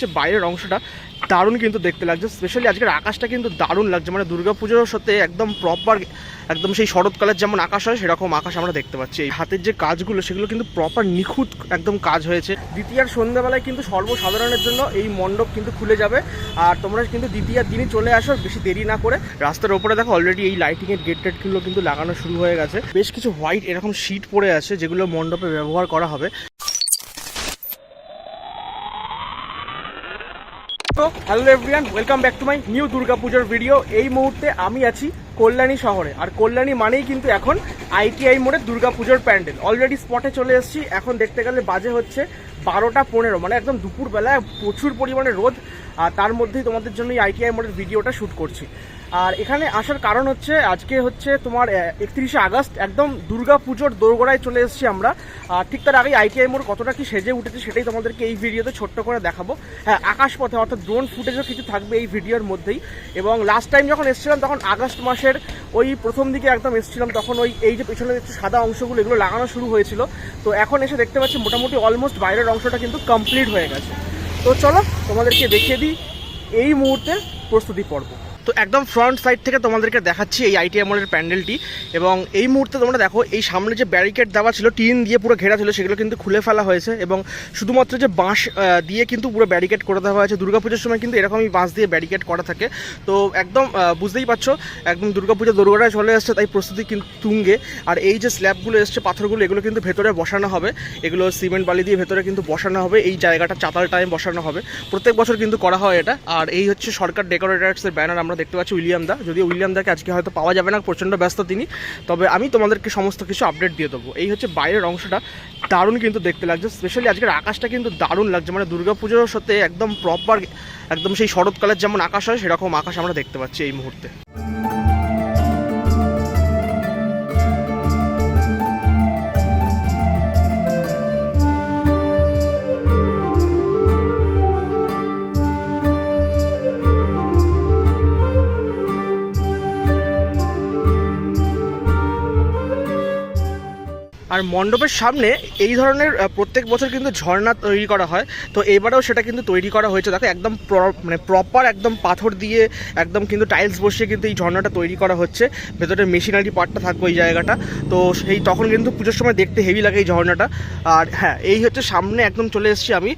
হচ্ছে বাইরের অংশটা দারুণ কিন্তু দেখতে লাগছে। স্পেশালি আজকের আকাশটা কিন্তু দারুণ লাগছে। মানে দুর্গাপুজোর সাথে একদম প্রপার একদম সেই শরৎকালের যেমন আকাশ হয়, সেরকম আকাশ আমরা দেখতে পাচ্ছি। এই হাতের যে কাজগুলো, সেগুলো কিন্তু প্রপার নিখুঁত একদম কাজ হয়েছে। দ্বিতীয়ার সন্ধ্যাবেলায় কিন্তু সর্বসাধারণের জন্য এই মণ্ডপ কিন্তু খুলে যাবে। আর তোমরা কিন্তু দ্বিতীয়ার দিনই চলে আসো বেশি দেরি না করে। রাস্তার ওপরে দেখো অলরেডি এই লাইটিংয়ের গেট টেটগুলো কিন্তু লাগানো শুরু হয়ে গেছে। বেশ কিছু হোয়াইট এরকম শিট পড়ে আছে, যেগুলো মণ্ডপে ব্যবহার করা হবে। Hello everyone welcome back to my new দুর্গাপুজোর ভিডিও এই মুহূর্তে আমি আছি কল্যাণী শহরে। আর কল্যাণী মানেই কিন্তু এখন আইটিআই মোড়ে দুর্গাপুজোর প্যান্ডেল অলরেডি স্পটে চলে এসেছি। এখন দেখতে গেলে বাজে হচ্ছে বারোটা পনেরো মানে একদম দুপুরবেলায় প্রচুর পরিমাণে রোদ। আর তার মধ্যেই তোমাদের জন্য আইটিআই মোড়ের ভিডিওটা শ্যুট করছি। আর এখানে আসার কারণ হচ্ছে, আজকে হচ্ছে তোমার একত্রিশে আগস্ট, একদম দুর্গা পুজোর দোরগোড়ায় চলে এসেছি আমরা। আর ঠিক তার আগে আইটিআই মোড় কতটা কি সেজে উঠেছে সেটাই তোমাদেরকে এই ভিডিওতে ছোট্ট করে দেখাবো। হ্যাঁ আকাশপথে অর্থাৎ ড্রোন ফুটেজও কিছু থাকবে এই ভিডিওর মধ্যেই। এবং লাস্ট টাইম যখন এসেছিলাম তখন আগস্ট মাসের ওই প্রথম দিকে একদম এসেছিলাম, তখন ওই এই যে পেছনে একটু সাদা অংশগুলো, এগুলো লাগানো শুরু হয়েছিল। তো এখন এসে দেখতে পাচ্ছি মোটামুটি অলমোস্ট বাইরের অংশটা কিন্তু কমপ্লিট হয়ে গেছে। তো চলো তোমাদেরকে দেখিয়ে দিই এই মুহূর্তে প্রস্তুতি পর্ব। তো একদম ফ্রন্ট সাইড থেকে তোমাদেরকে দেখাচ্ছি এই আইটিআই মলের প্যান্ডেলটি। এবং এই মুহূর্তে তোমরা দেখো, এই সামনে যে ব্যারিকেড দেওয়া ছিল, টিন দিয়ে পুরো ঘেরা ছিল, সেগুলো কিন্তু খুলে ফেলা হয়েছে। এবং শুধুমাত্র যে বাঁশ দিয়ে কিন্তু পুরো ব্যারিকেড করে দেওয়া হয়েছে। দুর্গাপুজোর সময় কিন্তু এরকমই বাঁশ দিয়ে ব্যারিকেড করা থাকে। তো একদম বুঝতেই পারছ, একদম দুর্গাপুজো দোরগোড়ায় চলে এসছে, তাই প্রস্তুতি কিন্তু তুঙ্গে। আর এই যে স্ল্যাবগুলো এসছে, পাথরগুলো, এগুলো কিন্তু ভেতরে বসানো হবে। এগুলো সিমেন্ট বালি দিয়ে ভেতরে কিন্তু বসানো হবে। এই জায়গাটা চাতাল টাইম বসানো হবে। প্রত্যেক বছর কিন্তু করা হয় এটা। আর এই হচ্ছে সরকার ডেকোরেটার্সের ব্যানার দেখতে পাচ্ছি উইলিয়াম দা। যদিও উইলিয়াম দাকে আজকে হয়তো পাওয়া যাবে না, প্রচণ্ড ব্যস্ত তিনি। তবে আমি তোমাদেরকে সমস্ত কিছু আপডেট দিয়ে দেবো। এই হচ্ছে বাইরের অংশটা। দারুণ কিন্তু দেখতে লাগছে। স্পেশালি আজকের আকাশটা কিন্তু দারুণ লাগছে। মানে দুর্গাপুজোর সাথে একদম প্রপার একদম সেই শরৎকালের যেমন আকাশ হয়, সেরকম আকাশ আমরা দেখতে পাচ্ছি এই মুহূর্তে। আর মণ্ডপের সামনে এই ধরনের প্রত্যেক বছর কিন্তু ঝর্ণা তৈরি করা হয়। তো এবারেও সেটা কিন্তু তৈরি করা হয়েছে। দেখো, একদম মানে প্রপার একদম পাথর দিয়ে একদম কিন্তু টাইলস বসিয়ে কিন্তু এই ঝর্ণাটা তৈরি করা হচ্ছে। ভেতরে মেশিনারি পার্টটা থাকবে ওই জায়গাটা। তো সেই তখন কিন্তু পুজোর সময় দেখতে হেভি লাগে এই ঝর্ণাটা। আর হ্যাঁ এই হচ্ছে সামনে একদম চলে এসেছি আমি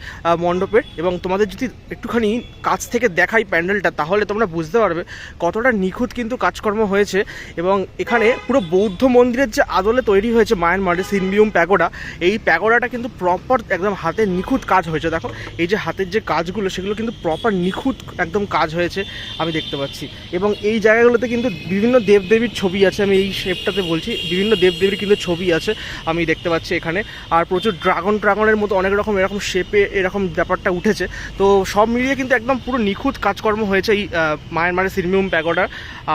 মণ্ডপের। এবং তোমাদের যদি একটুখানি কাছ থেকে দেখাই প্যান্ডেলটা, তাহলে তোমরা বুঝতে পারবে কতটা নিখুঁত কিন্তু কাজকর্ম হয়েছে। এবং এখানে পুরো বৌদ্ধ মন্দিরের যে আদলে তৈরি হয়েছে মায়ানমারে সিনবিউম প্যাগোডা, এই প্যাগোডাটা কিন্তু প্রপার একদম হাতের নিখুঁত কাজ হয়েছে। দেখো, এই যে হাতের যে কাজগুলো, সেগুলো কিন্তু প্রপার নিখুঁত একদম কাজ হয়েছে আমি দেখতে পাচ্ছি। এবং এই জায়গাগুলোতে কিন্তু বিভিন্ন দেবদেবীর ছবি আছে, আমি এই শেপটাতে বলছি, বিভিন্ন দেবদেবীর কিন্তু ছবি আছে আমি দেখতে পাচ্ছি এখানে। আর প্রচুর ড্রাগন ড্রাগনের মতো অনেক রকম এরকম শেপে এরকম ব্যাপারটা উঠেছে। তো সব মিলিয়ে কিন্তু একদম পুরো নিখুঁত কাজকর্ম হয়েছে এই মায়ানমারের সিরমিউম প্যাগোডার।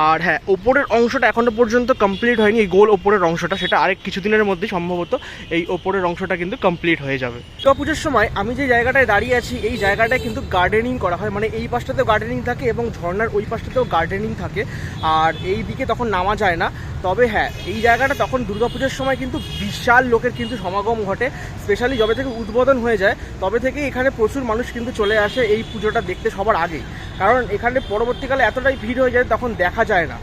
আর হ্যাঁ ওপরের অংশটা এখনও পর্যন্ত কমপ্লিট হয়নি, এই গোল ওপরের অংশটা, সেটা আরেক কিছুদিনের মধ্যেই সম্ভবত এই ওপরের অংশটা কিন্তু কমপ্লিট হয়ে যাবে। পুজোর সময় আমি যে জায়গাটায় দাঁড়িয়ে আছি, এই জায়গাটায় কিন্তু গার্ডেনিং করা হয়। মানে এই পাশটাতেও গার্ডেনিং থাকে এবং ঝর্নার ওই পাশটাতেও গার্ডেনিং থাকে। আর এই দিকে তখন নামা যায় না। তবে হ্যাঁ এই জায়গাটা তখন দুর্গাপুজোর সময় কিন্তু বিশাল লোকের কিন্তু সমাগম ঘটে। স্পেশালি যবে থেকে উদ্বোধন হয়ে যায়, তবে থেকে এখানে প্রচুর মানুষ কিন্তু চলে আসে এই পুজোটা দেখতে সবার আগে কারণ এখানে পরবর্তীকালে এতটাই ভিড় হয়ে যায়, তখন দেখা যায় না।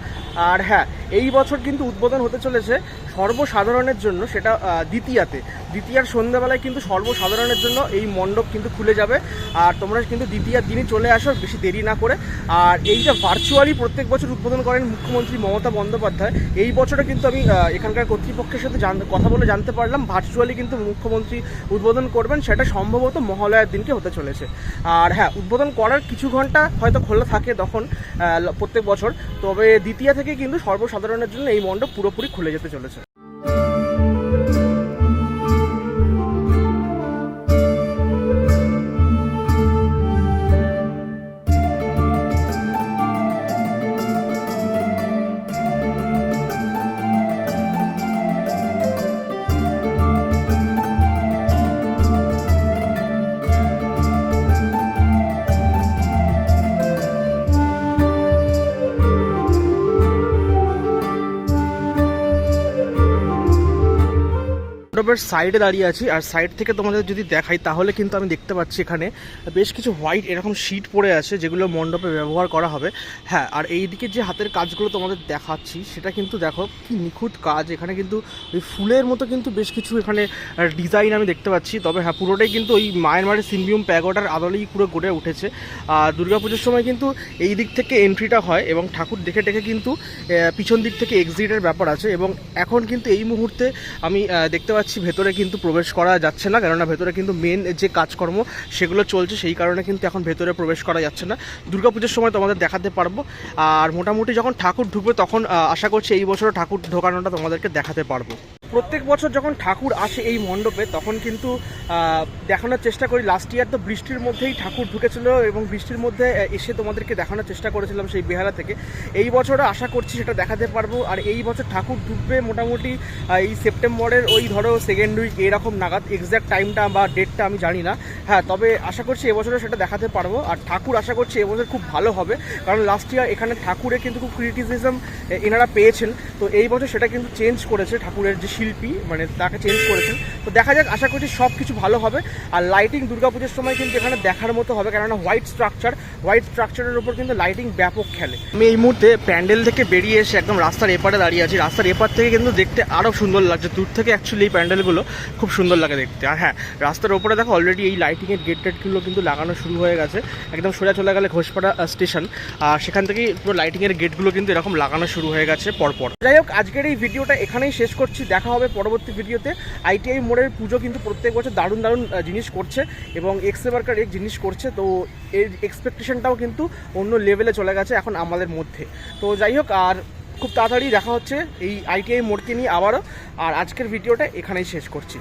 আর হ্যাঁ এই বছর কিন্তু উদ্বোধন হতে চলেছে সর্বসাধারণের জন্য সেটা দ্বিতীয়াতে। দ্বিতীয়ার সন্ধ্যাবেলায় কিন্তু সর্বসাধারণের জন্য এই মণ্ডপ কিন্তু খুলে যাবে। আর তোমরা কিন্তু দ্বিতীয়ার দিনই চলে আসো, বেশি দেরি না করে। আর এইটা ভার্চুয়ালি প্রত্যেক বছর উদ্বোধন করেন মুখ্যমন্ত্রী মমতা বন্দ্যোপাধ্যায়, এই বছরে কিন্তু আমি এখানকার কর্তৃপক্ষের সাথে কথা বলে জানতে পারলাম ভার্চুয়ালি কিন্তু মুখ্যমন্ত্রী উদ্বোধন করবেন, সেটা সম্ভবত মহালয়ার দিনকে হতে চলেছে। আর হ্যাঁ উদ্বোধন করার কিছু ঘণ্টা হয়তো খোলা থাকে তখন প্রত্যেক বছর। তবে দ্বিতীয়া থেকে কিন্তু সর্বসাধারণের জন্য এই মণ্ডপ পুরোপুরি খুলে যেতে চলেছে। মণ্ডপের সাইডে দাঁড়িয়ে আছি, আর সাইড থেকে তোমাদের যদি দেখাই, তাহলে কিন্তু আমি দেখতে পাচ্ছি এখানে বেশ কিছু হোয়াইট এরকম শিট পড়ে আছে, যেগুলো মণ্ডপে ব্যবহার করা হবে। হ্যাঁ আর এই দিকে যে হাতের কাজগুলো তোমাদের দেখাচ্ছি, সেটা কিন্তু দেখো কি নিখুঁত কাজ। এখানে কিন্তু ওই ফুলের মতো কিন্তু বেশ কিছু এখানে ডিজাইন আমি দেখতে পাচ্ছি। তবে হ্যাঁ পুরোটাই কিন্তু ওই মায়ের সিম্বিউম প্যাগোডার আদলেই পুরো গড়ে উঠেছে। আর দুর্গাপুজোর সময় কিন্তু এই দিক থেকে এন্ট্রিটা হয় এবং ঠাকুর দেখে দেখে কিন্তু পিছন দিক থেকে এক্সিটের ব্যাপার আছে। এবং এখন কিন্তু এই মুহূর্তে আমি দেখতে পাচ্ছি ভেতরে কিন্তু প্রবেশ করা যাচ্ছে না, কেননা ভেতরে কিন্তু মেন যে কাজকর্ম সেগুলো চলছে, সেই কারণে কিন্তু এখন ভেতরে প্রবেশ করা যাচ্ছে না। দুর্গাপুজোর সময় তোমাদের দেখাতে পারব, আর মোটামুটি যখন ঠাকুর ঢুকবে তখন আশা করছি এই বছরও ঠাকুর ঢোকানোটা তোমাদেরকে দেখাতে পারব। প্রত্যেক বছর যখন ঠাকুর আসে এই মণ্ডপে, তখন কিন্তু দেখানোর চেষ্টা করি। লাস্ট ইয়ার তো বৃষ্টির মধ্যেই ঠাকুর ঢুকেছিল এবং বৃষ্টির মধ্যে এসে তোমাদেরকে দেখানোর চেষ্টা করেছিলাম সেই বেহালা থেকে। এই বছরও আশা করছি সেটা দেখাতে পারব। আর এই বছর ঠাকুর ঢুকবে মোটামুটি এই সেপ্টেম্বরের ওই ধরো সেকেন্ড উইক এরকম নাগাদ। এক্স্যাক্ট টাইমটা বা ডেটটা আমি জানি না। হ্যাঁ তবে আশা করছি এবছরও সেটা দেখাতে পারব। আর ঠাকুর আশা করছি এবছর খুব ভালো হবে। কারণ লাস্ট ইয়ার এখানে ঠাকুরে কিন্তু খুব ক্রিটিসিজম এনারা পেয়েছেন। তো এই বছর সেটা কিন্তু চেঞ্জ করেছে ঠাকুরের যে শিল্পী মানে তাকে চেঞ্জ করেছেন। তো দেখা যাক, আশা করছি সব কিছু ভালো হবে। আর লাইটিং দুর্গাপুজোর সময় কিন্তু এখানে দেখার মতো হবে, কেননা হোয়াইট স্ট্রাকচার হোয়াইট স্ট্রাকচারের উপর কিন্তু লাইটিং ব্যাপক খেলে। আমি এই মুহূর্তে প্যান্ডেল থেকে বেরিয়ে এসে একদম রাস্তার এপারে দাঁড়িয়ে আছি। রাস্তার এপার থেকে কিন্তু দেখতে আরও সুন্দর লাগছে। দূর থেকে অ্যাকচুয়ালি এই প্যান্ডেলগুলো খুব সুন্দর লাগে দেখতে। আর হ্যাঁ রাস্তার ওপরে দেখো অলরেডি এই লাইটিংয়ের গেট টেটগুলো কিন্তু লাগানো শুরু হয়ে গেছে। একদম সোজা চলে গেলে ঘোষপাড়া স্টেশন আর সেখান থেকেই পুরো লাইটিংয়ের গেটগুলো কিন্তু এরকম লাগানো শুরু হয়ে গেছে পরপর। যাই হোক, আজকের এই ভিডিওটা এখানেই শেষ করছি। দেখা হবে পরবর্তী ভিডিওতে। আইটিআই মোড়ের পুজো কিন্তু প্রত্যেক বছর দারুণ দারুণ জিনিস করছে এবং এক্স বার্কার এক জিনিস করছে। তো এর এক্সপেকটেশনটাও কিন্তু অন্য লেভেলে চলে গেছে এখন আমাদের মধ্যে। তো যাই হোক, আর খুব তাড়াতাড়ি দেখা হচ্ছে এই আইটিআই মোড়কে নিয়ে আবারও। আর আজকের ভিডিওটা এখানেই শেষ করছি।